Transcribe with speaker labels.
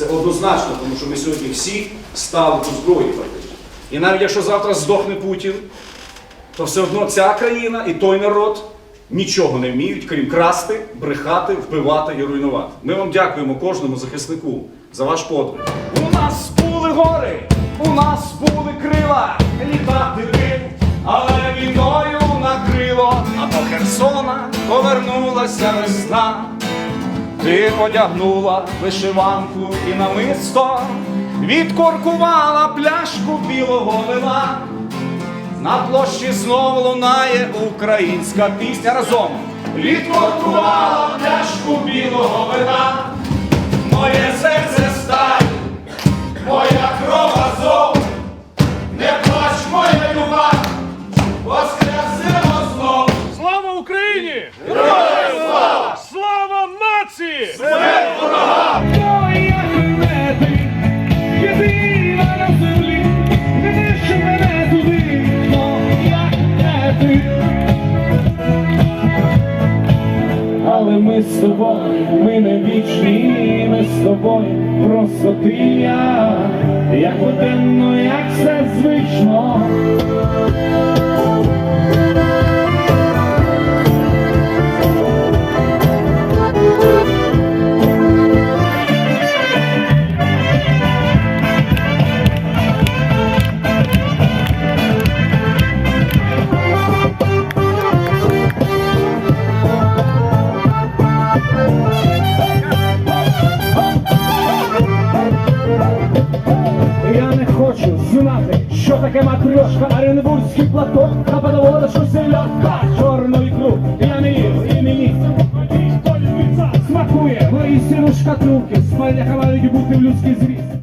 Speaker 1: Це однозначно, тому що ми сьогодні всі стали до зброї фактично. І навіть якщо завтра здохне Путін, то все одно ця країна і той народ нічого не вміють, крім красти, брехати, вбивати і руйнувати. Ми вам дякуємо кожному захиснику за ваш подвиг. У нас були гори, у нас були крила, літати ти, але війною накрило, а до Херсона повернулася весна. Ти одягнула вишиванку і намисто, відкоркувала пляшку білого вина. На площі знов лунає українська пісня разом. Відкоркувала пляшку білого вина. Моє
Speaker 2: нації!
Speaker 3: Моя планети, єдина на землі, не нищи мене туди, моя планети. Але ми з тобою, ми не вічні, ми з тобою, просто ти я, як буденно, як все звично. Таке матрешка, Оренбурзький платок, а подавала, що селядка, чорну ікру, я не їв, і мені смакує, воістину шкатулки, спальня мають бути в людський зріст.